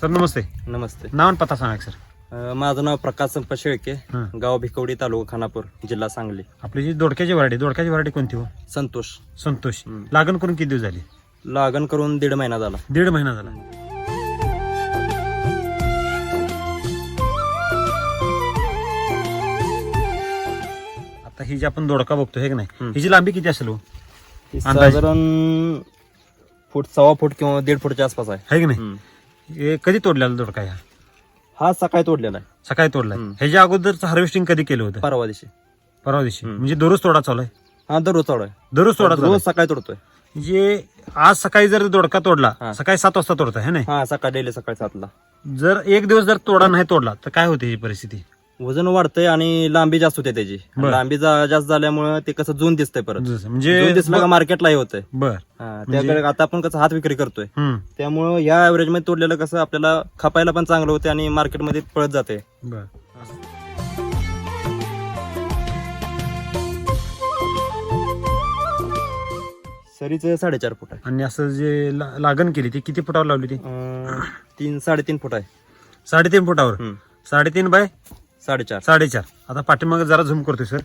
Sir नमस्ते. नमस्ते. नाव आणि पत्ता सांगा सर. अं, माझं नाव प्रकाश संपत शेळके हां. गाव भिकवडी तालुका खानापूर जिल्हा सांगली. आपली जी दोडक्याची व्हरायटी दोडक्याची व्हरायटी कोणती हो? संतोष. संतोष. हम्म. लागण करून किती दिवस झाली? लागण करून दीड महिना झाला. दीड महिना झाला. आता ही जी आपण दोडका बघतो हे की नाही? हम्म. हिची लांबी किती असेल हो? अंदाजे? साधारण फूट सव्वा फूट किंवा दीड फूटच्या आसपास आहे. है की नाही? हम्म. हे कधी तोडलेला दोडका ह्या? हा सकाळी तोडलेला आहे. सकाळी तोडलाय. हम्म. ह्याच्या अगोदरचं हार्वेस्टिंग कधी केलं होतं? परवा दिवशी. परवा दिवशी. हम्म. म्हणजे दररोज तोडा चालू आहे? हा दररोज चालू आहे. दररोज तोडा चालू रोज. सकाळी तोडतोय. म्हणजे आज सकाळी जर दोडका तोडला हा. सकाळी सात वाजता तोडता है नाही? हा सकाळी डेली सकाळी सातला. जर एक दिवस जर तोडा नाही तोडला तर काय होते ही परिस्थिती? वजन वाढतंय आणि लांबी जास्त होते त्याची. बरं. लांबी जा- जास्त झाल्यामुळे ते कसं जून दिसतंय परत. जसं जून म्हणजे दिसलं का मार्केटला हे होतंय. बर. हा, त्याकडे आता आपण कसं हात विक्री करतोय. हम्म. त्यामुळं या ऍव्हरेजमध्ये तोडलेलं कसं आपल्याला खपायला पण चांगलं होते आणि मार्केटमध्ये पळत जाते बर. सरीचं साडेचार फूट आहे. आणि असं जे ला- लागण केली ती किती फुटावर लावली ती? अं, तीन साडेतीन फूट आहे. साडेतीन फुटावर? हम्म. साडेतीन बाय साडेचार. साडेचार. आता पाठीमागे जरा झूम करतोय सर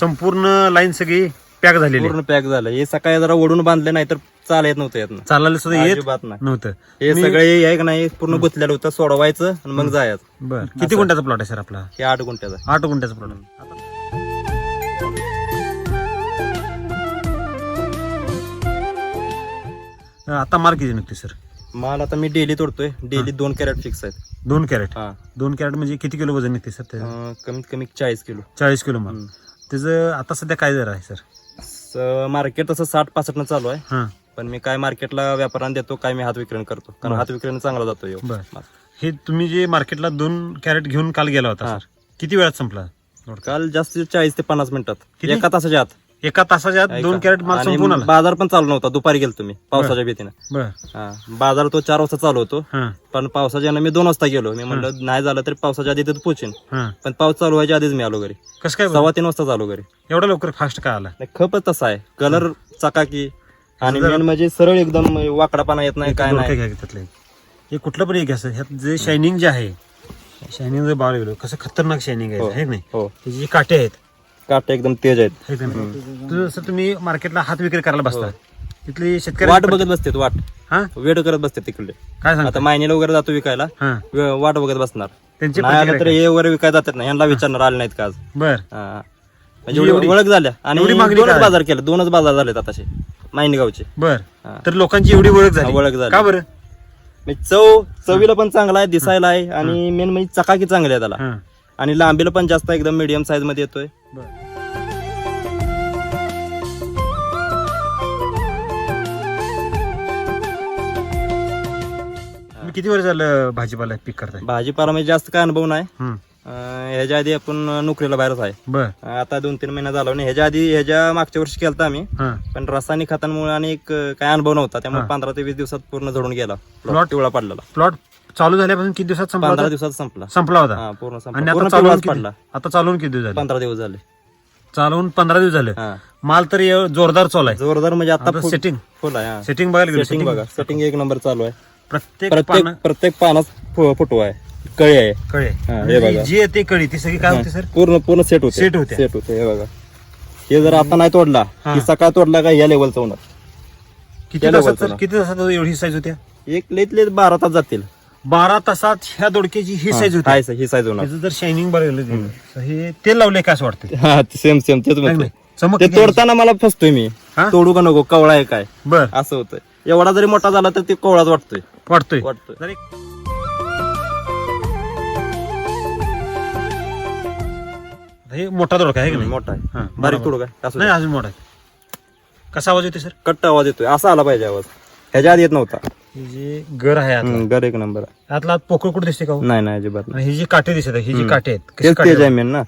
संपूर्ण लाईन सगळी पॅक झालेली आहे. पूर्ण पॅक झालं. हे सकाळी जरा ओढून बांधले नाही तर चाल येत नव्हतं यातनं. चालायला सुद्धा येत अजिबात नाही. नव्हतं. हे मी- सगळे आहे का नाही पूर्ण गुंतलेलं होतं सोडवायचं आणि मग जायचं. बर. किती गुंठ्याचा प्लॉट आहे सर आपला? हे आठ गुंठ्याचं. आठ गुंठ्याचा प्लॉट आता मार्क किती निघते सर माल आता मी डेली तोडतोय. डेली दोन कॅरेट फिक्स आहेत. दोन कॅरेट? हा. दोन कॅरेट म्हणजे किती किलो वजन निघते सर त्याचं? अं, कमीत कमी चाळीस किलो. चाळीस किलो माल. त्याचं आता सध्या काय दर आहे सर? स- मार्केट तसं साठ पासष्ट न चालू आहे. हां. पण मी काय मार्केटला व्यापाऱ्यांना देतो काय मी हात विक्री करतो. कारण. हात विक्री चांगला जातो ह्यो. बर. हे तुम्ही जे मार्केटला दोन कॅरेट घेऊन काल गेला होता हा. सर. किती वेळात संपला? काल जास्तीत चाळीस ते पन्नास मिनिटात. किती? एका तासाच्या आत. एका तासाच्या आत दोन. कॅरेट माल आणि संपून आला. बाजार पण चालू नव्हता. दुपारी गेलो तुम्ही पावसाच्या भीतीनं. बर. हा. बाजार तो चार वाजता चालू होतो. हां. पण पावसाच्या यानं मी दोन वाजता गेलो. मी म्हणलं नाही झालं तरी पावसाच्या आधी तिथं पोचेन. हां. पण पाऊस चालू व्हायच्या आधीच मी आलो घरी. कसं काय बरं? सव्वा तीन वाजता चालू घरी. एवढा लवकर फास्ट का आला? नाही, खपच तसा आहे. कलर चकाकी. आणि मेन म्हणजे सरळ एकदम वाकडापणा येत नाही काय नाही. त्यातले. हे कुठलं पण एक सर ह्यात जे शायनिंग जे आहे शायनिंग जर बाळ गेलो कसं खतरनाक शायनिंग आहे हो. है नाही? हो. त्याचे जे काटे आहेत काटे एकदम तेज आहेत. जसं तुम्ही मार्केटला हात विक्री करायला बसता हो. तिथले शेतकरी वाट बघत बसते वाट. हा? वेट करत बसते तिकडे. काय सांगता? आता मायनीला वगैरे जातो विकायला हा. वे- वाट बघत बसणार. त्यांची नाही आलं तर हे वगैरे विकायला जातात ना यांना विचारणार आले नाहीत का आज? बर. हा. म्हणजे एवढी ओळख झाल्या. आणि एवढी मागणी दोनच? बाजार केले दोनच बाजार झालेत आताशे मायनी गावचे. बर. हा. तर लोकांची एवढी ओळख झाली. ओळख झाली. का बरं? म्हणजे चव चवीला पण चांगला आहे दिसायला आहे आणि मेन म्हणजे चकाकी चांगली आहे त्याला. हा. आणि लांबीला पण जास्त एकदम मीडियम साईजमध्ये येतोय. तुम्ही किती वर्ष झालं भाजीपाला पीक करताय? भाजीपाला म्हणजे जास्त काय अनुभव नाही. हम्म. अं, ह्याच्या आधी आपण नोकरीला बाहेरच आहे. बर. आता दोन तीन महिना झाला आणि ह्याच्या आधी ह्याच्या मागच्या वर्षी केलता आम्ही. हा. पण रासायनिक खतांमुळे आणि एक अं, काय अनुभव नव्हता. त्यामुळे. पंधरा ते वीस दिवसात पूर्ण झडून गेला? प्लॉट पिवळा पडलेला. प्लॉट चालू झाल्यापासून किती दिवसात संपला पंधरा होता? दिवसात संपला. संपला होता. हा पूर्ण आणि संपला आता पूर्ण चालवून पिवळाच किती पडला. आता चालवून किती दिवस झाले? पंधरा दिवस झाले. चालवून पंधरा दिवस झाले. हा. माल तर जोरदार चालू आहे. जोरदार म्हणजे आता आता सेटिंग फुल आहे हा. सेटिंग बघायला गेलो सेटिंग बघा. सेटिंग एक नंबर चालू आहे. प्रत्येक प्रत्येक पानं प्रत्येक पानात फु- फुटवा आहे. कळी आहे. कळे हा, हे म्हणजे बघा. जी आहे ते कळी ती सगळी काय होते सर? पूर्ण पूर्ण सेट होते. Set होते. सेट होते हे बघा. हे जर आता नाही तोडला हा. की सकाळ तोडला का या लेवलचा होणार. किती तासात सर. किती तासात एवढी साईज होत्या एक लेत लेत बारा तास जातील. बारा तासात ह्या दोडक्याची ही साईज होती. हाय ही साईज होणार. त्याचं जर शायनिंग बघायला हे तेल लावले काय असं वाटतं हा सेम सेम तेच चमक ते तोडताना मला फसतोय मी? तोडू का नको कवळा आहे काय? बर. असं होतंय. एवढा जरी मोठा झाला तर ते कवळाच वाटतोय. वाटतोय. वाटतोय. हे मोठा दोडका आहे की नाही? मोठा आहे. बारीक बरोबर. तोडू काय असं नाही अजून मोठा आहे. कसा आवाज येतो सर कट्ट आवाज येतोय. असा आला पाहिजे आवाज. ह्याच्या आधी येत नव्हता. हे जे घर आहे आतला, हम्म, गर एक नंबर आहे. आतला पोकळ कुठे दिसते का हो? नाही नाही अजिबात नाही. आणि ही जी काटे दिसत आहे ही जी. काटे आहेत कशी तेच काटे तेज आहे मेन ना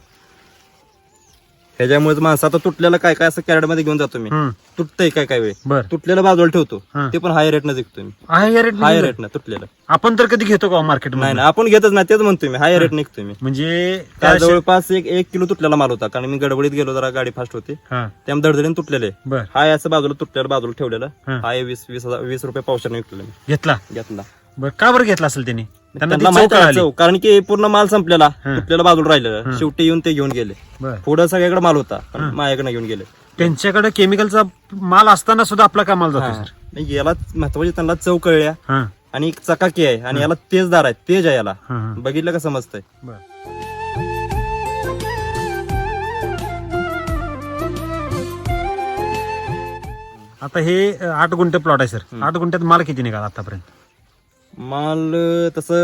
ह्याच्यामुळे माणसं आता तुटलेलं काय काय असं कॅरेटमध्ये घेऊन जातो मी. तुटतंय काय काय वेळ. बर. तुटलेलं बाजूला ठेवतो. हा. ते पण हाय रेटनं विकतोय मी. आहे या रेट हाय रेटनं तुटलेलं. आपण तर कधी घेतो का मार्केट नाही ना आपण घेतच नाही तेच म्हणतोय मी. हाय रेट निघतोय मी. म्हणजे त्या त्या जवळपास एक एक किलो तुटलेला माल होता. कारण मी गडबडीत गेलो जरा गाडी फास्ट होती. हा. त्यामुळे धडधडीने तुटलेले. बर. हाय असं बाजूला तुटलेलं बाजूला ठेवलेलं. हा. हाय वीस वीस हजार वीस रुपये पावसाने विकलेलं मी. घेतला? घेतला. बर का बरं घेतला असेल त्यांनी? त्यांना ती त्यांना माहीत चव आहे कळाली. चव. कारण की पूर्ण माल संपलेला. हं. तुटलेला बाजूला राहिलेलं शेवटी येऊन ते घेऊन गेले. बर. पुढं सगळ्याकडे माल होता पण माझ्याकडे घेऊन गेले. त्यांच्याकडे केमिकलचा माल असताना सुद्धा आपला काय माल जातो हा. सर नाही, याला महत्वाची त्यांना चव कळल्या. हा. आणि एक चकाकी आहे आणि याला तेजदार आहे तेज आहे याला. हा, हा. बघितलं का समजतंय? बर. आता हे अ, आठ गुंठे प्लॉट आहे सर आठ गुंठ्यात माल किती निघाला आतापर्यंत? माल तसं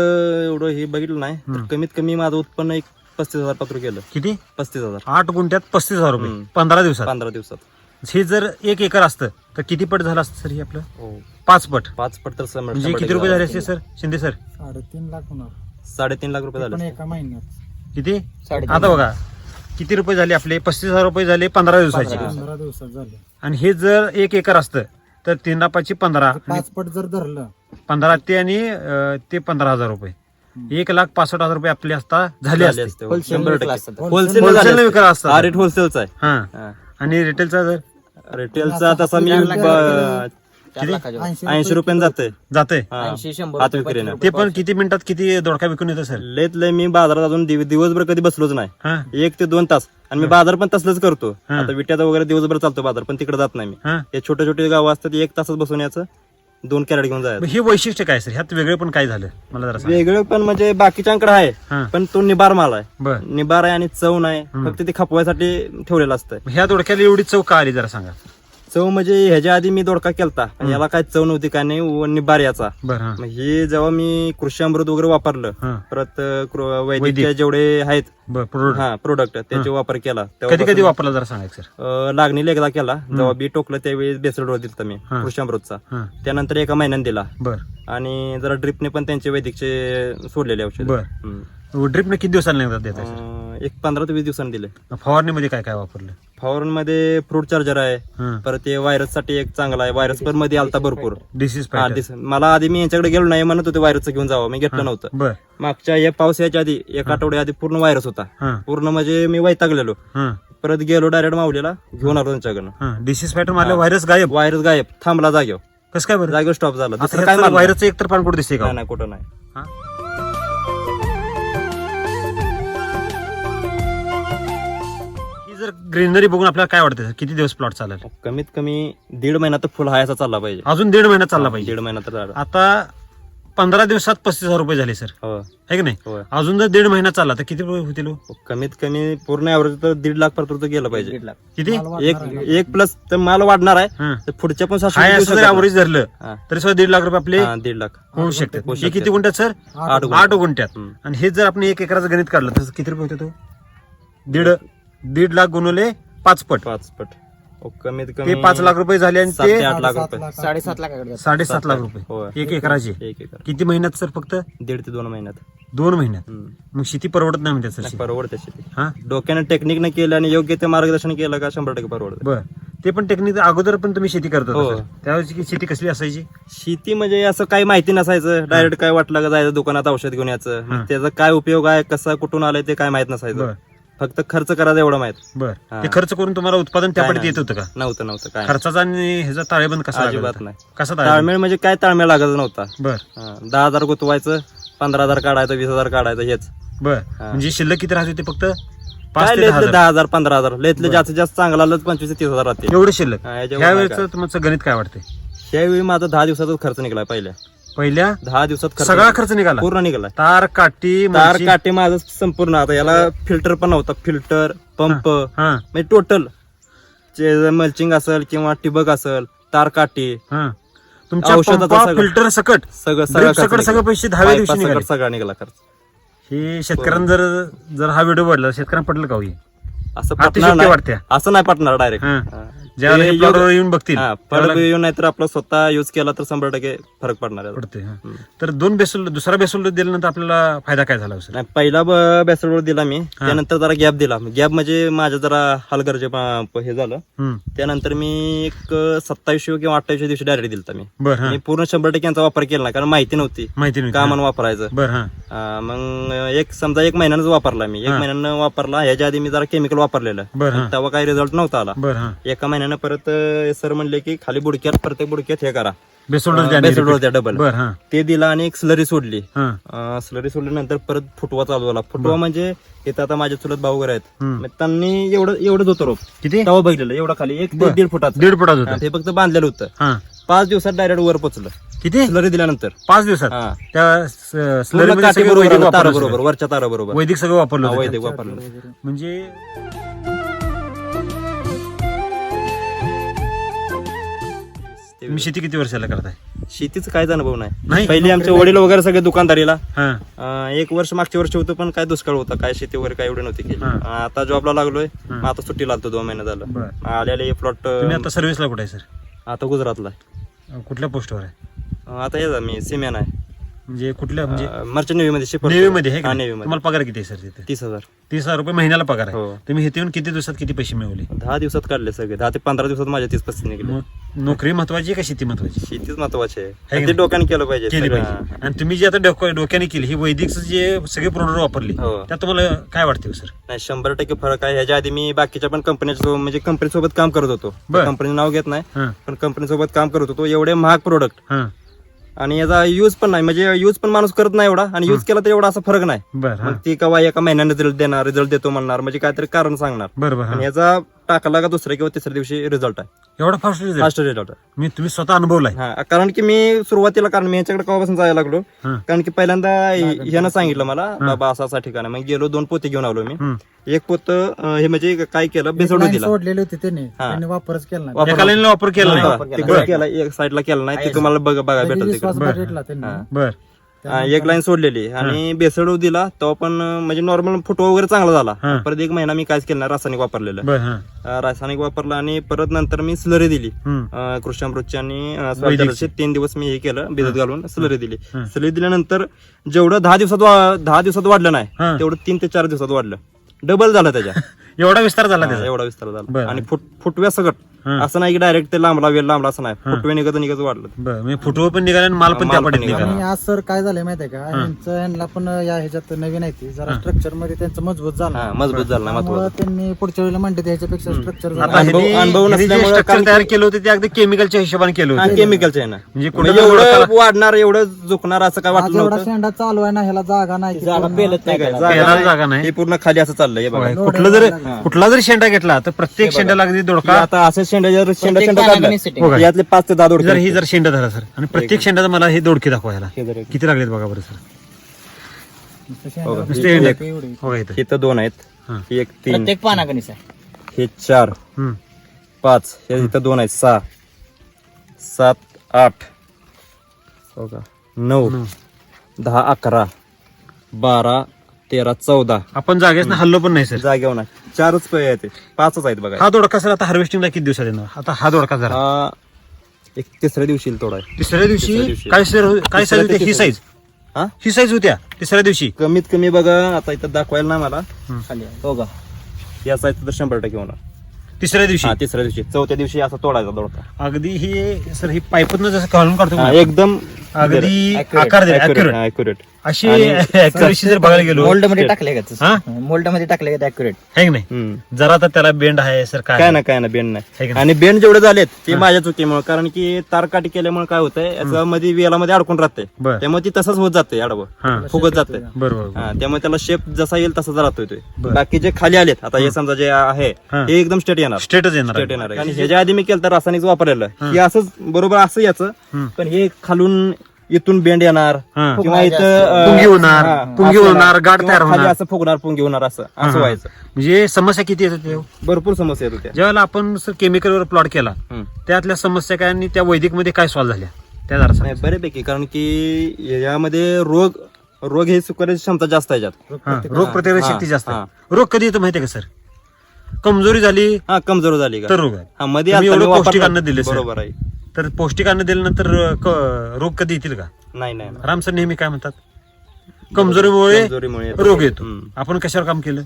एवढं हे बघितलं नाही तर कमीत कमी माझं उत्पन्न एक पस्तीस हजार पत्र केलं. किती? पस्तीस हजार. आठ गुंठ्यात पस्तीस हजार रुपये. हम्म. पंधरा दिवसात. पंधरा दिवसात. हे जर एक एकर असतं तर किती पट झालं असतं सर हे आपलं? हो. पाच पट. पाच पट तर शंभर- म्हणजे शंभर किती टक्के रुपये झालं. असते सर? शिंदे सर? साडेतीन लाख होणार. साडेतीन लाख रुपये पण झाले एका महिन्यात. किती? साडेतीन. आता बघा किती रुपये झाले आपले? पस्तीस हजार रुपये झाले पंधरा दिवसाचे. पंधरा दिवसात झाले. आणि हे जर एक एकर असतं तर तीन पाचशे पंधरा. पाच पट जर धरलं पंधरा ते आणि अं, ते पंधरा हजार रुपये. एक लाख पासष्ट हजार रुपये आपले असता झाले झाले असते. असते. हो. Wholesale शंभर विकला टक्के. असता. होलसेल. हा रेट होलसेलचा आहे. हा. हा. आणि रिटेलचा जर? रिटेलचा तसा मी ऐंशी रुपयाने जाते. जाते. हात विक्रीने. ते पण किती मिनिटात किती दोडका विकून येतो सर? लेत लय मी बाजारात अजून दिव- दिवसभर कधी बसलोच नाही. हा. एक ते दोन तास. आणि मी बाजार पण तसलंच करतो. आता विट्याचा वगैरे दिवसभर चालतो बाजार पण तिकडे जात नाही मी. हा. हे छोटे छोटे गाव असतात एक तासात बसून याचं दोन कॅरेट घेऊन जायचं. हे वैशिष्ट्य काय सर? ह्यात वेगळे पण काय झालं? मला जरा सांग. वेगळं पण म्हणजे बाकीच्यांकडे आहे पण तो निबार माल आहे. बर. निबार आहे आणि चव नाही. फक्त ते खपवायसाठी ठेवलेलं असतं ह्या दोडक्याला एवढी चव का आली जरा सांगा? चव म्हणजे ह्याच्या आधी मी दोडका केलता. याला काय चव नव्हती काय नाही व निबार याचा बर हा. मग हे जेव्हा मी कृषी अमृत वगैरे वापरलं हा. परत कृ- वैद्यकीय जेवढे आहेत बर हा प्रोडक्ट त्याचे वापर केला. कधी कधी वापरला जरा सांगा सर. लागणीला एकदा केला. जेव्हा बी टोकलं त्यावेळी डोस दिलता मी हा. कृषी अमृतचा. हा. त्यानंतर एका महिन्याने दिला. बर. आणि जरा ड्रिपने पण त्यांचे वैदिकचे सोडलेले औषध. बर. ड्रिपने किती दिवसांनी निघतात देतात सर एक पंधरा ते वीस दिवसांनी दिले फवारणीमध्ये काय काय वापरलं? फॉरनमध्ये फ्रूट चार्जर आहे हा. परत ते व्हायरससाठी एक चांगला आहे. व्हायरस पण मध्ये आलता भरपूर. डिसीज हा, दिस- मला आधी मी यांच्याकडे गेलो नाही म्हणत होते व्हायरसचं घेऊन जावं. मी घेतलं नव्हतं. बर. मागच्या या पाऊस याच्या आधी एक आठवड्या आधी पूर्ण व्हायरस होता. हा. पूर्ण म्हणजे मी वैतागलेलो. हा. परत गेलो डायरेक्ट माऊलीला घेऊन आलो त्यांच्याकडनं. हा. डिसीज पॅटर्न मारल्या व्हायरस गायब? व्हायरस गायब. थांबला जागेवर. कसं काय बरं? जागेवर स्टॉप झाला. दुसरं काय मारलं? व्हायरसचं एकतर पान कुठे दिसते का? नाही नाही, कुठं नाही. हा? ही जर ग्रीनरी बघून आपल्याला काय वाटतं sir? किती दिवस प्लॉट चालेल कमीत कमी दीड महिना तर फुल हायचा चालला पाहिजे अजून दीड महिना चालला पाहिजे दीड महिना तर. आता पंधरा दिवसात पस्तीस हजार रुपये झाले सर हो आहे की नाही होय अजून जर दीड महिना चालला तर किती रुपये होतील हो? कमीत कमी पूर्ण ऍव्हरेज तर दीड लाख पर्यंत गेलं पाहिजे किती एक एक प्लस तर माल वाढणार आहे हा. तर पुढच्या पण सातशे हाय देऊ असं जर शकत नाही. ॲव्हरेज धरलं हा. तरी सुद्धा दीड लाख रुपये आपले हा, दीड लाख होऊ शकतात होऊ हे शकतात. किती गुंठ्यात सर आठ गुंठे. आठ गुंठ्यात हम्म. आणि हे जर आपण एक एकराचं गणित काढलं तर किती रुपये होते तो दीड दीड लाख गुणवले पाच पट. पाच पट. कमीत ते कमी पाच लाख रुपये झाले आणि सात ते ते आठ लाख रुपये. साडेसात लाखाकडे साडेसात लाख रुपये. एक एकराचे. एक एकर. किती महिन्यात सर फक्त? दीड ते दोन महिन्यात. दोन महिन्यात. हम्म. मग शेती परवडत नाही म्हणते सर परवडते शेती. हा? डोक्याने टेक्निक न केलं आणि योग्य ते मार्गदर्शन केलं का शंभर टक्के परवडते. बर. ते पण टेक्निक अगोदर पण तुम्ही शेती करत हो. सर. त्यावेळेची शेती कसली असायची? शेती म्हणजे असं काही माहिती नसायचं. डायरेक्ट काय वाटलं का जायचं दुकानात औषध घेऊन यायचं. मग त्याचा काय उपयोग आहे कसा कुठून आलाय ते काय माहीत नसायचं. बर. फक्त खर्च करायचा एवढं माहीत. बर. हा. ते खर्च करून तुम्हाला उत्पादन त्या काय पडीत नाही. येत होतं का? नव्हतं नव्हतं काय खर्चाचा आणि ह्याचा ताळेबंद कसा अजिबात होता? नाही. कसा ताळेबंद? ताळमेळ म्हणजे काय ताळमेळ लागत नव्हता. बर. हा, दहा हजार गुतवायचं पंधरा हजार काढायचं वीस हजार काढायचं हेच. बर. हा. म्हणजे शिल्लक किती राहत होते फक्त? पाच काय ते दहा लेतले हजार. दहा हजार पंधरा हजार. लेतले जास्तीत जास्त चांगला पंचवीस ते तीस हजार राहते एवढे शिल्लक. हा, याच्यावर ह्या नाही वेळेचं तुमचं गणित काय वाटतंय? त्यावेळी माझा दहा दिवसाचाच खर्च निघाला पहिल्या. पहिल्या दहा दिवसात खर्च सगळा खर्च निघाला. पूर्ण निघाला. तार काठी तार काटे माझं संपूर्ण. आता याला फिल्टर पण नव्हता. फिल्टर पंप हा. म्हणजे टोटल. मल्चिंग असेल किंवा टिबक असेल तार काठी. हा. तुमच्या औषधाचा पंपा, सगळं- फिल्टर सकट. सगळं Drip सगळं सकट खर्च सगळं पैसे दहाव्या दिवशी निघाला. सगळा निघाला खर्च. हे शेतकऱ्यांना जर जर हा व्हिडिओ पडला शेतकऱ्यांना पडलं का हो हे? असं अतिशयोक्ती पटणार नाही. वाटते. असं नाही पटणार डायरेक्ट हा. ज्यावेळेला हे येऊन बघतील. येऊन तर आपला स्वतः युज केला तर शंभर टक्के फरक पडणार आहे. पडते हा. तर दोन बेसल दुसरा बेसल दिल्यानंतर आपल्याला फायदा काय झाला सर नाही पहिला बॅसलवर दिला मी. त्यानंतर जरा गॅप दिला. गॅप म्हणजे माझं जरा हलगर्जे प- हे झालं. त्यानंतर मी एक सत्तावीसशे किंवा अठ्ठावीसशे दिवशी डायरेक्ट दिलता मी. बर हा. मी पूर्ण शंभर टक्के यांचा वापर केला नाही कारण माहिती नव्हती. माहिती नाही का म्हणून वापरायचं. बर हा. अं, मग एक समजा एक महिन्यानंच वापरला मी. एक महिन्यानं वापरला. ह्याच्या आधी मी जरा केमिकल वापरलेलं. बर हा. तेव्हा काही रिझल्ट नव्हता आला. बर हा. एका महिन्यानं परत सर म्हणले की खाली बुडक्यात प्रत्येक बुडक्यात हे करा. डबल ते दिला आणि एक स्लरी सोडली. स्लरी सोडल्यानंतर परत फुटवा चालू झाला. फुटवा म्हणजे इथं आता माझे चुलत भाऊ वगैरे आहेत. त्यांनी एवढं एवढंच होतं रोप. किती? तेव्हा बघितलेलं एवढं खाली. एक. दीड फुटाचं. दीड फुटात होत. ते फक्त बांधलेलं होतं. पाच दिवसात डायरेक्ट वर पोचलं. किती? स्लरी दिल्यानंतर. पाच दिवसात. त्या स- पूर्ण स्लरीमध्ये काठी सगळं बरोबर. वरच्या तारा बरोबर. वैदिक सगळं वापरलं वैदिक. वापरलं म्हणजे तुम्ही शेती किती वर्षाला करताय? शेतीचं काहीच अनुभव नाही? नाही? पहिली आमचे वडील वगैरे सगळे दुकानदारीला. हा. अं, एक वर्ष मागच्या वर्षी होतं पण काय दुष्काळ होता काय शेती वगैरे काय एवढे नव्हती केली. हा. अं, आता जॉबला लागलोय. हा. मग आता सुट्टी लागतो दोन महिने झालं. बर. आलेले प्लॉट तुम्ही आता सर्व्हिसला कुठे आहे सर आता गुजरातला आहे. कुठल्या पोस्टवर आहे? अं, आता ये मी सिमेन आहे. म्हणजे कुठल्या म्हणजे मर्चंट नेव्ही मध्ये शिपर नेव्ही मध्ये आहे का हा नाही? नेव्ही मध्ये तुम्हाला पगार किती आहे सर तिथे? तीस हजार. तीस हजार रुपये महिन्याला पगार आहे. हो. तुम्ही इथे येऊन किती दिवसात किती पैसे मिळवले? दहा दिवसात काढले सगळे. दहा ते पंधरा दिवसात माझ्या तीस पस्तीस निघले. मग नोकरी महत्वाची आहे का शेती महत्वाची? शेतीच महत्वाची आहे. ते डोक्याने केलं पाहिजे केली सगळं. पाहिजे. आणि तुम्ही जे आता डोक्या- डोक्याने केली ही वैदिक जे सगळे प्रोडक्ट वापरली हो. त्यात तुम्हाला काय वाटते सर? नाही शंभर टक्के फरक आहे. ह्याच्या आधी मी बाकीच्या पण कंपन्याच्या म्हणजे कंपनी सोबत काम करत होतो. बर. कंपनी नाव घेत नाही हा. पण कंपनी सोबत काम करत होतो. एवढे महाग प्रोडक्ट हा. आणि याचा यूज पण नाही. म्हणजे यूज पण माणूस करत नाही एवढा आणि यूज केला तर एवढा असा फरक नाही. बर हा. ती कवा एका महिन्याने रिझल्ट देणार रिझल्ट देतो म्हणणार म्हणजे काहीतरी कारण सांगणार. बर बर हा. आणि याचा टाकला का दुसऱ्या किंवा तिसऱ्या दिवशी रिझल्ट आहे. एवढा फास्ट रिझल्ट फास्ट रिझल्ट आहे. मी तुम्ही स्वतः अनुभवलाय. हा कारण की मी सुरुवातीला कारण मी याच्याकडे कवापासून जायला लागलो हा. कारण की पहिल्यांदा ह्यानं सांगितलं मला बाबा असा असा ठिकाण आहे. मग गेलो दोन पोते घेऊन आलो मी. एक पोत अं, हे म्हणजे काय केलं? बेसोड दिला. सोडलेली होती त्यांनी. हा. त्यांनी वापरच केला नाही. वापर- केला हा, नाही. तिकडे केला. एक साईडला केला नाही ते तुम्हाला बघ त्याची भेटल विश्वास तिकडे. बघितला त्यांनी. बर. हा, एक लाईन सोडलेली. आणि बेसड दिला तो पण म्हणजे नॉर्मल फुटवा वगैरे चांगला हा. झाला परत एक महिना मी काहीच केलं नाही रासायनिक वापरलेलं. बर हा. अं, रासायनिक वापरलं आणि परत नंतर मी स्लरी दिली. हम्म. अं, कृष्णामृतची आणि अं, तीन दिवस मी हे केलं भिजत घालून स्लरी दिली. हा. स्लरी दिल्यानंतर जेवढं दहा दिवसात वा- दहा दिवसात वाढलं हा. नाही तेवढं तीन ते चार दिवसात वाढलं. डबल झालं त्याच्या. एवढा विस्तार झाला त्याचा. एवढा विस्तार बरं. झाला आणि फुट फुटव्या सगट हा. असं नाही की डायरेक्ट ते लांबला वेळ लांबला असं नाही. फुटवे निघत निघत वाढलं बर म्हणजे फुटवं पण निघाला आणि माल पण त्या माल पण निघाला. आणि आज सर काय झालंय माहितीये का? यांचं यांना पण या ह्याच्यात नवीन आहे ती. जरा स्ट्रक्चरमध्ये त्यांचं मजबूत झालं. हा मजबूत झालं ना त्यामुळं त्यांनी पुढच्या वेळेला म्हणते ह्याच्यापेक्षा स्ट्रक्चर आता अनुभव- ह्यांनी- अनुभव ह्यांनी जे नसल्यामुळं स्ट्रक्चर तयार केलं होतं ते अगदी केमिकलच्या हिशोबाने केलं हा होतं. केमिकलचं आहे ना. म्हणजे कुठं म्हणजे एवढं वाढणार एवढं झुकणार असं काय आज वाटलं एवढा नव्हतं. शेंडा चालू आहे ना ह्याला जागा नाही की पूर्ण- नाही काय, जागा नाही. जागा नाही. हे पूर्ण खाली असं चाललंय हे बघा. कुठलं जर कुठला जर शेंडा घेतला तर प्रत्येक शेंड्याला अगदी हे दोडका. आता असं शेंडा जर शेंडा शेंडा. काढला यातले पाच ते दहा दोड जर ही जर शेंडा धरा सर. आणि प्रत्येक शेंड्याचा मला हे दोडके दाखवायला हे जर- किती लागलेत बघा बरं सर? एवढी. हो का इथं? इथं दोन आहेत. हा. ही एक तीन. प्रत्येक पानागणीच आहे हे चार. हम्म. पाच. हे इथं दोन आहेत. सहा. सात आठ. हो का? नऊ. नऊ. दहा अकरा. बारा तेरा चौदा. आपण जागेच ना हल्लो पण नाही सर. जागेवर नाही. चारच पै आहेत. ते. पाचच आहेत बघा. हा दोडका सर आता हार्वेस्टिंगला किती दिवसात येणार? आता हा दोडका जरा हा एक तिसऱ्या दिवशी येईल थोडा. तिसऱ्या दिवशी. काय सर काय साईज होती ही साईज हा? ही साईज होत्या. तिसऱ्या दिवशी. कमीत कमी बघा आता इथं दाखवायला ना मला. हम्म. खाली आहे. हो का? या साईज तर शंभर टक्के होणार. तिसऱ्या दिवशी? हा तिसऱ्या दिवशी. चौथ्या दिवशी असा तोडायचा दोडका. अगदी ही सर ही पाईपनं जसं घालून काढतो हा, एकदम अगदी आकार दिला accurate. अॅक्युरेट अशी accuracy जर बघायला गेलो मोल्डमध्ये टाकले का हा? मोल्डमध्ये टाकले का अॅक्युरेट है की नाही? जरा तर त्याला बेंड आहे सर काय? काय ना काय ना बेंड है नाही? का आणि बेंड जेवढे झालेत ते माझ्या चुकीमुळे. कारण की तारकाटी केल्यामुळे काय होतंय याचा मध्ये वेलामध्ये अडकून राहते बर. त्यामुळे ती तसंच होत जाते आडवं हा. फुगत जाते बरोबर हा त्यामुळे त्याला शेप जसा येईल तसाच राहतोय तो. बाकी जे खाली आलेत. आता हे समजा जे आहे हा. हे एकदम स्टेट येणार स्टेटच येणार स्टेट आहे. येणार आहे आणि ह्याच्या आधी मी केलं तर रासायनिक वापरलेलं हे असंच बरोबर असं याचं हम्म. पण हे खालून इथून बेंड येणार हा. किंवा इथं अं, पुंगी होणार, हा, पुंगी असं होणार, गाठ किंवा तयार खाली होणार. असं फुगणार पुंगी होणार असं असं हा. व्हायचं म्हणजे समस्या किती येतात ते? भरपूर समस्या येत होत्या ज्यावेळेला आपण केमिकलवर प्लॉट केला हम्म. त्यातल्या समस्या काय आणि त्या वैदिकमध्ये काय सॉल्व्ह झाल्या त्या जरा सांगा. नाही बऱ्यापैकी कारण की यामध्ये रोग रोग हे सुकण्याची क्षमता जास्त आहे याच्यात हा, रोग प्रतिरोधक हा, शक्ती जास्त. आहे रोग कधी येतो माहितीये का सर कमजोरी झाली हा कमजोर झाली का तर रोग आहे हा मध्ये तुम्ही आता मी एवढं पौष्टिक. अन्न दिले. बरोबर आहे तर पौष्टिक अन्न दिल्यानंतर अं, क- रोग कधी येतील का नाही नाही नाही. राम सर नेहमी काय म्हणतात कमजोरीमुळे कमजोरीमुळे येतो. रोग येतो हम्म. आपण कशावर काम केलं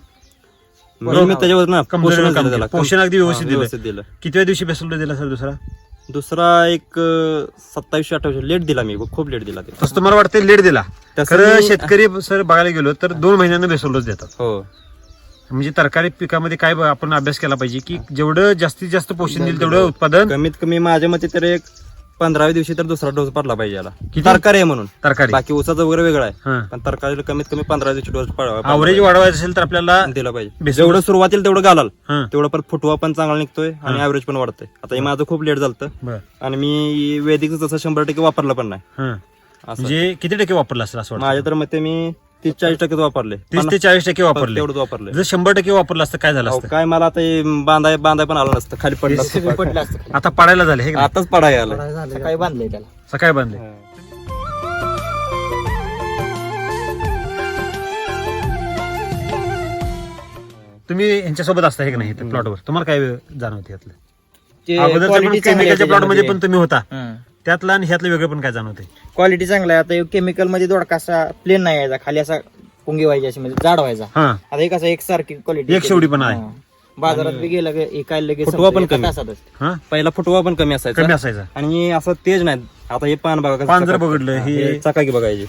मी त्याच्यावर ना कमजोरीवर पोषण काम दिलं केलं. त्याला. पोषण अगदी व्यवस्थित दिलं. दिलं कितव्या दिवशी बेसल दिला सर दुसरा दुसरा एक सत्तावीसशे अठ्ठावीसशे लेट दिला मी खूप लेट दिला ते तसं तुम्हाला वाटतं लेट दिला तसं खरं मी- शेतकरी सर बघायला गेलो तर दोन महिन्यांना बेसोलच देतात हो म्हणजे तरकारी पिकामध्ये काय आपण अभ्यास केला पाहिजे की जेवढं जास्तीत जास्त पोषण देईल तेवढं उत्पादन कमीत कमी माझ्या मते तर एक पंधराव्या दिवशी तर दुसरा डोस पडला पाहिजे याला. किती? तरकारी आहे म्हणून. तरकारी. बाकी ऊसाचं वगैरे वेगळं आहे. हा. पण तरकारीला कमीत कमी पंधरा दिवशी डोस आवरेज वाढवायचं असेल तर आपल्याला दिला पाहिजे. बेसिक- जेवढं सुरुवातीला तेवढं घालाल. हा. तेवढं परत फुटवा पण चांगला निघतोय आणि ऍव्हरेज पण वाढतंय. आता हे माझं खूप लेट झालं बर. आणि मी वैदिकचं तसं शंभर टक्के वापरलं पण नाही. हा. असं. म्हणजे किती टक्के वापरला असेल असं वाटतं? माझ्या तर मते मी तीस चाळीस टक्केच वापरले. तीस ते चाळीस टक्के वापरले. तेवढंच वापरले. जर शंभर टक्के वापरलं असतं काय झालं असतं? काय मला आता हे बांधाय बांधाय पण आलं नसतं खाली पडलं असतं. पडलं असतं. आता पडायला झाले हे का? आताच पडाय आलं. काय सकाळी बांधलंय त्याला. सकाळी बांधले. तुम्ही यांच्यासोबत असता हे का नाही प्लॉटवर? तुम्हाला काय जाणवते यातलं? ते अगोदरच्या पण quality चांगली आहे केमिकलच्या प्लॉटमध्ये त्याच्यामध्ये. पण तुम्ही होता. त्यातलं आणि ह्यातलं वेगळं पण काय जाणवते क्वालिटी चांगला आहे आता केमिकलमध्ये दोडका असा प्लेन नाही यायचा खाली असा पुंगी व्हायची अशी म्हणजे जाड व्हायचा हा आता एक असं एकसारखी क्वालिटी एक शेवटी पण आहे. बाजारात बी गेलं की एकायला लगेच फुटवा पण एका कमी. हा पहिला फुटवा पण कमी असायचा कमी असायचा आणि असं तेज नाही आता हे पान बघा पान जर बघितलं, हा, हे- हे चकाकी बघायची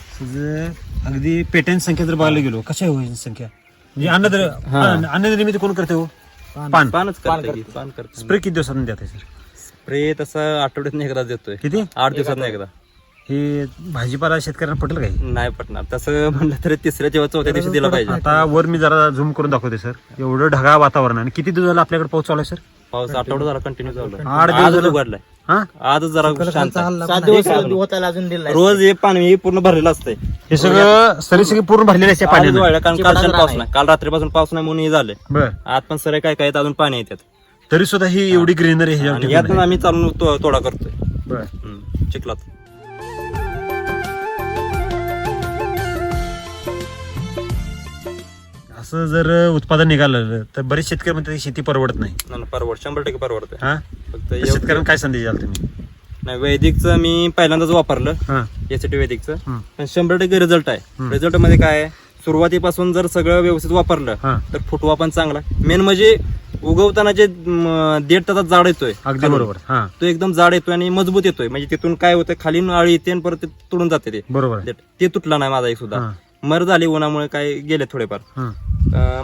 अगदी पेटेंट संख्या जर बघायला गेलो कशा होईल संख्या म्हणजे अन्नद्र अन्न निर्मिती कोण करते हो पान पानच पान करते स्प्रे किती दिवसात देते सर स्प्रे तसं आठवड्यात एकदा देतोय. किती? आठ दिवसात एकदा. हे भाजीपाला शेतकऱ्यांना पटेल काही नाही पटणार. तसं म्हणलं तरी तिसऱ्या जेव्हा चौथ्या दिवशी दिला पाहिजे. आता वर मी जरा झूम करून दाखवते सर एवढं ढगाळ वातावरण. आणि किती दिवस झाला आपल्याकडे पाऊस चालू आहे सर पाऊस आठवडा झाला कंटिन्यू चालू आहे. आठ दिवस आजच झालं. उघडलाय. हा? आजच जरा शांत आहे. सात दिवस होताला अजून दिला रोज हे पाणी हे पूर्ण भरलेलं असतंय. हे सगळं सरी सगळी पूर्ण भरलेले असते आजच पाण्याने. वाढलं, कारण रान पाऊस. नाही. काल रात्रीपासून पाऊस नाही म्हणून हे झालंय. बर. आज पण सर काय काय अजून पाणी येतात. तरी सुद्धा ही एवढी ग्रीनरी आणि टिकून यातून. आम्ही चालून तो- तोडा करतोय. बर. हम्म, चिखलात. असं जर उत्पादन निघालं तर बरेच शेतकरी म्हणतात की शेती परवडत नाही. नाही, नाही, परवड शंभर टक्के परवडतंय हा? फक्त तर एवढं- शेतकऱ्यांना काय संदेश द्याल तुम्ही? नाही वैदिकचं मी पहिल्यांदाच वापरलं हा. यासाठी वैदिकचं. हम्म. पण शंभर टक्के रिझल्ट आहे. रिझल्टमध्ये काय आहे? सुरुवातीपासून जर सगळं व्यवस्थित वापरलं हा. तर फुटवा पण चांगला मेन म्हणजे उगवताना जे म, दीड तासात जाड येतोय अगदी खालून, बरोबर. हा. तो एकदम जाड येतोय आणि मजबूत येतोय. म्हणजे तिथून काय होतं खाली आळी येते आणि परत ते तुडून जाते ते. बरोबर. आहे. ते तुटला नाही माझा एक सुद्धा. हा. मर झाली उन्हामुळे काय गेले थोडेफार. हा.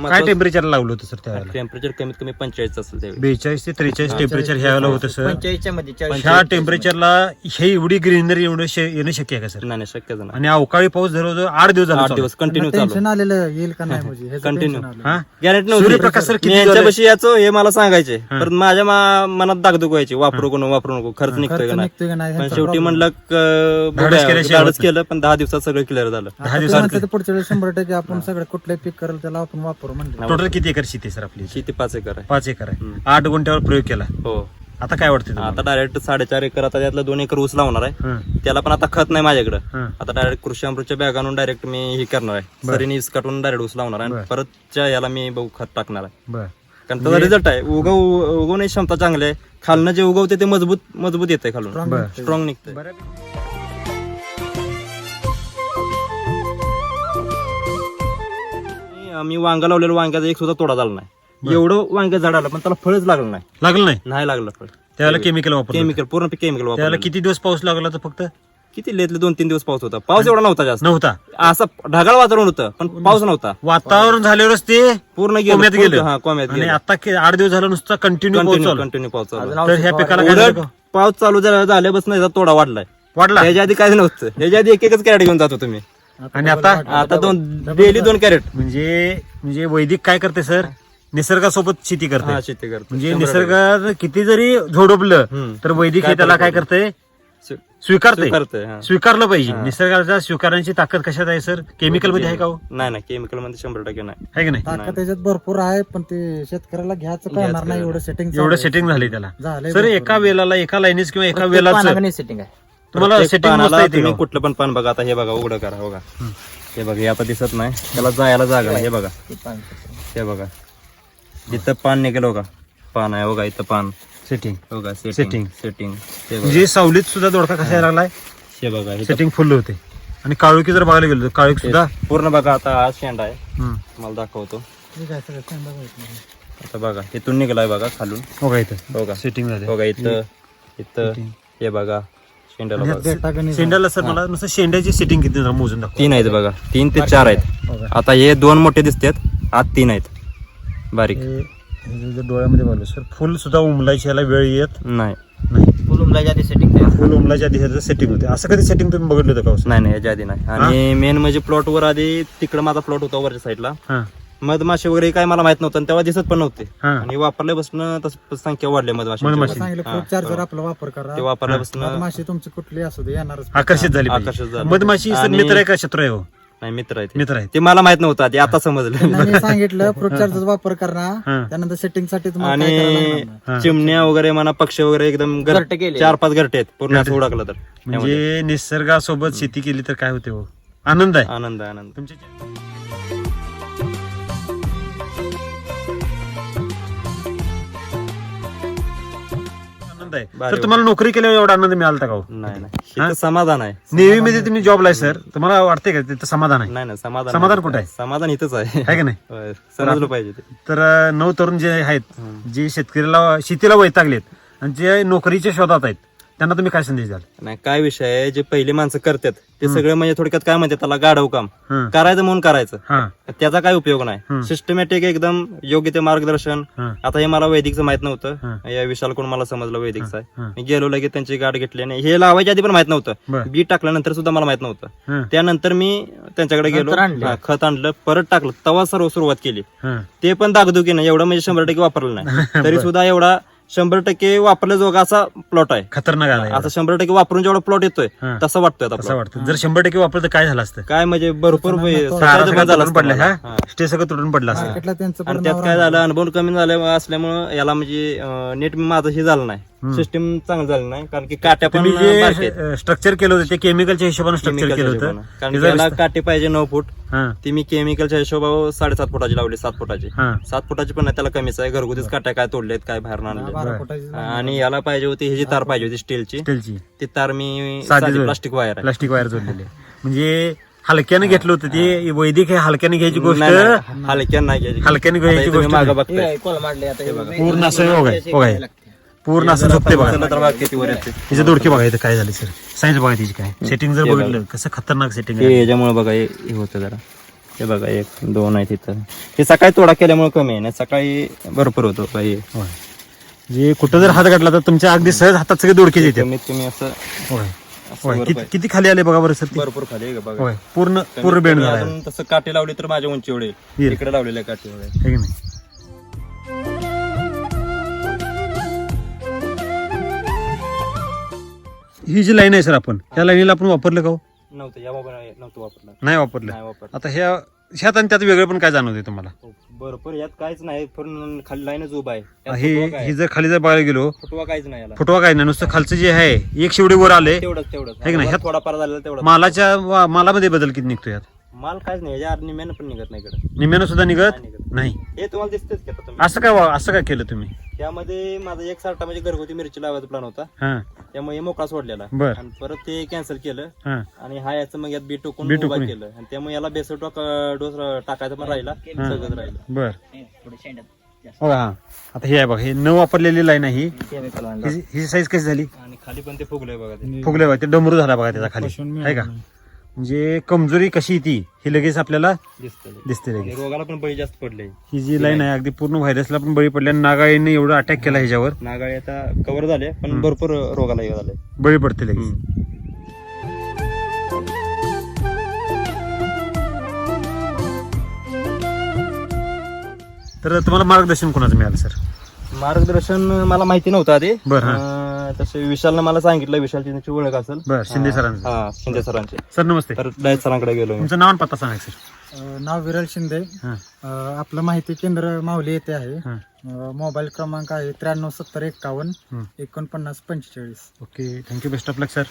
काय टेम्परेचर लावलं होतं सर त्यावेळेला? टेम्परेचर कमीत कमी पंचेचाळीस असेल त्यावेळी. बेचाळीस ते त्रेचाळीस टेम्परेचर ह्या वेळेला होतं सर पंचेचाळीसच्या मध्ये चाळीस ह्या टेम्परेचरला हे एवढी ग्रीनरी एवढं शे- येणं शक्य आहे का सर नाही नाही शक्यच नाही. आणि अवकाळी पाऊस जवळजवळ आठ दिवस झाला आठ चालू. दिवस कंटिन्यू चालू. टेन्शन आलेलं येईल का नाही म्हणजे ह्याचं Continue. tension आलं. हा? गॅरंटी सूर्यप्रकाश सर नव्हती किती मी झाले? यांच्यापाशी याचो हे मला सांगायचे. पण माझ्या मा- मनात दागदुख व्हायची. वापरू नको वापरू नको. खर्च निघतोय खर्च का नाही? निघतोय का नाही? पण ह्यांचा शेवटी problem. म्हणलं क- धाडस बघूया, केल्याशिवाय धाडस होत. केलं पण दहा दिवसात सगळं क्लिअर झालं. आता दहा दिवसात ते पुढच्या वेळेस शंभर टक्के आपण सगळं कुठलंही पीक करेल त्याला आपण वापरू म्हणजे टोटल किती एकर शेती आहे सर आपली? शेती पाच एकर आहे. पाच एकर आहे. आठ गुंठ्यावर प्रयोग केला. हो. आता काय वाटतं तुम्हाला? आता डायरेक्ट साडेचार एकर आता त्यातलं दोन एकर ऊस लावणार आहे. हं, त्याला पण आता खत नाही माझ्याकडे. हं. आता डायरेक्ट कृषी अमृतच्या बॅग आणून डायरेक्ट मी हे करणार आहे. सरीने वीस काढून डायरेक्ट ऊस लावणार आहे आणि परतच्या याला मी बघू खत टाकणार आहे. बर. कारण त्याचा रिझल्ट आहे. उगव उगवण्याची क्षमता चांगली आहे. खालनं जे उगवते ते मजबूत मजबूत येते खालून. बर. स्ट्रॉंग निघते मी वांगा लावलेलं वांग्याचा एक सुद्धा तोडा झाला नाही. एवढं वांग्या झाड आलं पण त्याला फळच लागलं नाही. लागलं नाही? नाही लागलं फळ. त्यावेळेला केमिकल वापरलं. केमिकल पूर्ण केमिकल वापरलं. किती दिवस पाऊस लागला तर फक्त? किती लेतले दोन तीन दिवस पाऊस होता. पाऊस एवढा नव्हता जास्त. नव्हता. असं ढगाळ वातावरण होतं पण पाऊस नव्हता. वातावरण झाल्यावरच ते पूर्ण कोम्यात गेलं गेलं. हा कोम्यात आणि गेलं. आता के- आठ दिवस झाला नुसता कंटिन्यू पाऊस कंटिन्यू चालू. कंटिन्यू पाऊस चालू. तर ह्या पिकाला काय उलट झालं का? पाऊस चालू झाल्या झाल्यापासून याचा तोडा वाढलाय. वाढला? त्याच्या आधी काय नव्हतं. त्याच्या आधी एक एकच कॅरेट घेऊन जातो तुम्ही आणि आता? आता दोन डेली दोन कॅरेट म्हणजे म्हणजे वैदिक काय करते सर? निसर्गासोबत शेती करते. हा शेती करतो. म्हणजे निसर्गात किती जरी झोडपलं. तर वैदिक हे त्याला काय करते? स्वीकारते. करतोय हा. स्वीकारलं पाहिजे. निसर्गाच्या स्वीकारण्याची ताकद कशात आहे सर? केमिकलमध्ये आहे. का हो? नाही नाही. केमिकलमध्ये शंभर टक्के नाही. आहे की नाही? ताकद त्याच्यात भरपूर आहे पण ते शेतकऱ्याला घ्यायचं कळणार नाही एवढं सेटिंग एवढं सेटिंग झालंय त्याला. सर एका वेलाला एका लाईनीस किंवा एका वेलाचं पानागणी सेटिंग आहे. तुम्हाला प्रत्येक पानाला येते तुम्ही का? कुठलं पण पान बघा आता हे बघा उघडं करा बघा. हे बघा हे आता दिसत नाही. त्याला जायला जागा नाही. हे बघा. ते. हे बघा. इथं पान निघेल बघा. पान आहे बघा इथं पान. सेटिंग बघा Setting. सेटिंग सेटिंग हे बघा. म्हणजे सावलीत सुद्धा दोडका कसा यायला लागलाय? हे बघा इथं सेटिंग फुल होते. आणि काळुकी जर बघायला गेलो तर काळुक सुद्धा पूर्ण बघा आता हा शेंडा आहे. हम्म. तुम्हाला दाखवतो. सगळं. आता बघा इथून निघालाय बघा खालून. बघा इथं. बघा. सेटिंग झाले बघा इथं इथं हे बघा. शेंड्याला बघा. डेटा गणित शेंड्याला सर मला नुसतं शेंड्याची सेटिंग किती जरा मोजून दाखव. तीन आहेत बघा. तीन ते चार आहेत. आता हे दोन मोठे दिसतात आत तीन आहेत. बारीक. हे- हे डोळ्यामध्ये बघलं सर फुल सुद्धा उमलायची याला वेळ येत नाही. नाही. फुल आधी सेटिंग फुल उमलाच्या आधी ह्याचं सेटिंग होते. असं कधी सेटिंग तुम्ही बघितलं होतं का हो? नाही नाही याच्या आधी नाही. आणि मेन म्हणजे प्लॉट वर आधी तिकडे माझा प्लॉट होता वरच्या साईडला हा. मधमाशी वगैरे काय मला माहीत नव्हतं आणि तेव्हा दिसत पण नव्हते. हा. आणि वापरल्यापासून तसं संख्या वाढली मधमाशी. मधमाशी. सांगितलं फ्रूट चार्जर आपला वापर करा. ते वापरल्यापासून माशी तुमची कुठली असू दे येणारच आकर्षित झाली पाहिजे. आकर्षित झाली. मधमाशी सर आणि- मित्र आहे का शत्रू आहे हो? नाही मित्र आहे ते. मित्र आहे. ते मला माहीत नव्हतं आधी आता समजलं. त्यांना सांगितलं फ्रूट चार्जर वापर करा. हा. त्यानंतर सेटिंगसाठी तुम्हाला काय करायला लागणार आणि. चिमण्या वगैरे म्हणा पक्ष वगैरे एकदम गर- घरटे केले. चार पाच घरटे आहेत. पूर्ण असं उडकलं तर. त्यामध्ये. म्हणजे निसर्गासोबत शेती केली तर काय होते हो? आनंद आहे. आनंद आहे, आनंद तुमच्या आनंद आहे तर तुम्हाला नोकरी केल्यावर एवढा आनंद मिळाला का हो? नाही नाही. हे? समाधान आहे. नेव्ही मध्ये तुम्ही जॉबला आहे सर तुम्हाला वाटते का तिथं समाधान आहे? नाही नाही समाधान समाधान. कुठं आहे? समाधान इथंच आहे. का नाही? समजलं पाहिजे ते. तर नऊ तरुण जे आहेत जे शेतकऱ्याला शेतीला वैतागलेत आणि जे नोकरीच्या शोधात आहेत त्यांना तुम्ही काय संदेश द्याल? नाही काय विषय आहे? जे पहिली माणसं करतात ते सगळं म्हणजे थोडक्यात काय म्हणतात त्याला? गाढव काम. करायचं म्हणून करायचं. हा. त्याचा काय उपयोग नाही. सिस्टमॅटिक एकदम योग्य ते मार्गदर्शन. हं. आता हे मला वैदिकचं माहीत हं. नव्हतं या विशाल कोण मला समजलं वैदिकचं हं. आहे मी गेलो लगेच त्यांची गाठ घेतली आणि हे लावायच्या आधी पण माहीत नव्हतं. बी टाकल्यानंतर सुद्धा मला माहीत नव्हतं. हं. त्यानंतर मी त्यांच्याकडे गेलो. आणलं. हा, खत आणलं परत टाकलं. तेव्हा सर्व सुरुवात केली. हं. ते पण दागदुखी नाही एवढं म्हणजे शंभर टक्के वापरलं नाही. तरी सुद्धा एवढा शंभर टक्के वापरल्याजोगा असा प्लॉट आहे. खतरनाक आहे. आता शंभर टक्के वापरून जेवढा प्लॉट येतोय हं. तसं वाटतोय आता असं plot. वाटतं जर शंभर टक्के वापरलं तर काय झालं असतं? काय म्हणजे भरपूर सगळं तुटून पडलं. हा. स्टे सगळं तुटून पडलं असतं. मार्केटला त्यांचं आणि परिणाम त्यात काय झालं? अनुभव कमी झालं असल्यामुळं याला म्हणजे नेट माझं हे झालं नाही. सिस्टीम चांगलं झालं नाही कारण की काट्या पण तुम्ही बारक्या आहेत. जे स्ट्रक्चर केलं होतं ते केमिकलच्या हिशोबाने स्ट्रक्चर केलं होतं. हिशोबानं. कारण की त्याचा याला विस्तार- काटे पाहिजे नऊ फूट. हा. ती मी केमिकलच्या हिशोबावर साडेसात फुटाची लावली सात फुटाची. हा. सात फुटाची पण नाही त्याला कमीच आहे. घरगुतीच काट्या काय तोडलेत काय बाहेर आणले बारा आणि याला पाहिजे होती ही जी तार पाहिजे होती स्टीलची स्टीलची ती तार मी साधी साधी जोड. प्लास्टिक वायर आहे. प्लास्टिक वायर जोडलेले. म्हणजे हलक्यानं घेतलं होतं ते वैदिक हे हलक्याने घ्यायची गोष्ट. नाही, नाही, हलक्यानं नाही घ्यायची. हलक्याने घ्यायची आता हे तुम्ही गोष्ट मागं. बघताय. हे बघा. पूर्ण असं हो पूर्ण असं झोपते बघा. बघा किती वर येते? तिचे दोडके बघा इथं काय झाले सर सायन्स बघा तिची काय. सेटिंग जर बघितलं कसं खतरनाक सेटिंग हे याच्यामुळे बघा हे हे होतं जरा. हे बघा एक दोन आहे तिथं. हे सकाळी तोडा केल्यामुळे कमी आहे ना? सकाळी भरपूर होतो बघा हे. जे कुठं जर हात घातला तर तुमच्या अगदी सहज हातात सगळे दोडके येतात. कमीत कमी असं होय. असं होय. वर किती- खाली आले बघा बरं सर ते? भरपूर खाली आहे का बघा? होय. पूर्ण पूर्ण बेंड झाला. अजून तसं काठी लावली तर माझ्या उंची एवढे येईल. इकडे लावलेल्या काठी एवढे आहे की नाही? ही जी लाईन आहे सर आपण त्या लाईनीला आपण वापरलं का हो? नव्हतं या मोबाईल नव्हतं वापरलं. नाही वापरलं. नाही वापरलं. आता ह्या ह्यात आणि त्यात वेगळं पण काय जाणवते तुम्हाला? भरपूर यात काहीच नाही पण खाली लाईनच उभा आहे. यात हे फुटवा काय? ही जर खाली जर बघायला गेलो फुटवा काहीच नाही याला. फुटवा काय नाही नुसतं खालचं जे आहे एक शेवडी वर आले तेवढंच तेवढंच. आहे की नाही? ह्यात- थोडाफार झालेला तेवढा मालाच्या वा- मालामध्ये बदल किती निघतो यात? माल काहीच नाही याच्या निम्यानं पण निघत नाही इकडे. निम्यानं सुद्धा निघत नाही निघत. नाही. हे तुम्हाला दिसतेच की आता तुम्ही. असं काय वा- असं काय केलं तुम्ही? त्यामध्ये माझा एक सारटा म्हणजे घरगुती मिरची लावायचा प्लॅन होता. हा. त्यामुळे हे मोकळा सोडलेला. बर. आणि परत ते कॅन्सल केलं. हा. आणि हा याचं मग यात बी टोकून बी उभा टोकून. केलं. आणि त्यामुळे याला बेसर डोस टाकायचा पण राहिला. सगळं राहिलं. बर. हा. आता हे आहे बघा हे न वापरलेली लाईन आहे ही. साईज कशी झाली? आणि खाली पण ते फुगलंय बघा ते. फुगले बघा ते डमरू झाला बघा त्याचा खाली. आहे का? म्हणजे कमजोरी कशी ती ही लगेच आपल्याला दिसतं लगेच. रोगाला पण बळी जास्त पडले ही जी लाईन आहे अगदी पूर्ण व्हायरसला पण बळी पडल्या नागाळीने एवढा अटॅक केला ह्याच्यावर. नागाळी आता कव्हर झाले पण भरपूर रोगाला झालंय. बळी पडते लगेच. तर तुम्हाला मार्गदर्शन कोणाचं मिळालं सर मार्गदर्शन मला माहिती नव्हतं आधी. बरं, हा. अं, तसे विशालनं मला सांगितलं विशालची त्यांची ओळख असेल. बर शिंदे सरांचं. हा शिंदे सरांचे. सर नमस्ते. तर डायट सरांकडे गेलो मी. तुमचं नाव आणि पत्ता सांगा सर. अं, नाव विरल शिंदे. हा. अं, आपलं माहिती केंद्र माऊली येथे आहे. हा. अं, मोबाईल क्रमांक आहे त्र्याण्णव सत्तर एक्कावन्न हं. एकोणपन्नास पंचेचाळीस. Okay thank you best of luck sir.